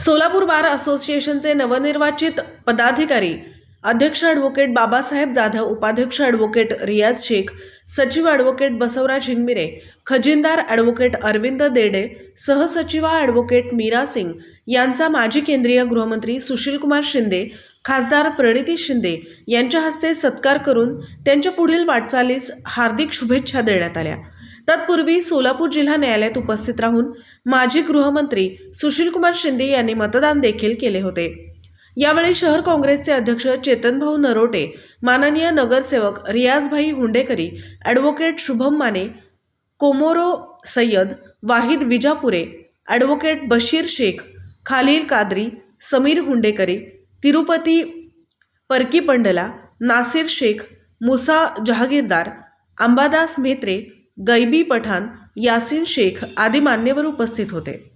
सोलापूर बार असोसिएशनचे नवनिर्वाचित पदाधिकारी अध्यक्ष ॲडव्होकेट बाबासाहेब जाधव उपाध्यक्ष ॲडव्होकेट रियाज शेख सचिव ॲडव्होकेट बसवराज हिंगमिरे खजिनदार ॲडव्होकेट अरविंद देडे सहसचिवा ॲडव्होकेट मीरा सिंग यांचा माजी केंद्रीय गृहमंत्री सुशीलकुमार शिंदे खासदार प्रणिती शिंदे यांच्या हस्ते सत्कार करून त्यांच्या पुढील वाटचालीस हार्दिक शुभेच्छा देण्यात आल्या. तत्पूर्वी सोलापूर जिल्हा न्यायालयात उपस्थित राहून माजी गृहमंत्री सुशीलकुमार शिंदे यांनी मतदान देखील केले होते. यावेळी शहर काँग्रेसचे अध्यक्ष चेतनभाऊ नरोटे माननीय नगरसेवक रियाजभाई हुंडेकरी ॲडव्होकेट शुभम माने कोमोरो सय्यद वाहिद विजापुरे ॲडव्होकेट बशीर शेख खालील कादरी समीर हुंडेकरी तिरुपती परकी पंडला नासिर शेख मुसा जहागीरदार अंबादास म्हेत्रे गैबी पठाण यासिन शेख आदी मान्यवर उपस्थित होते.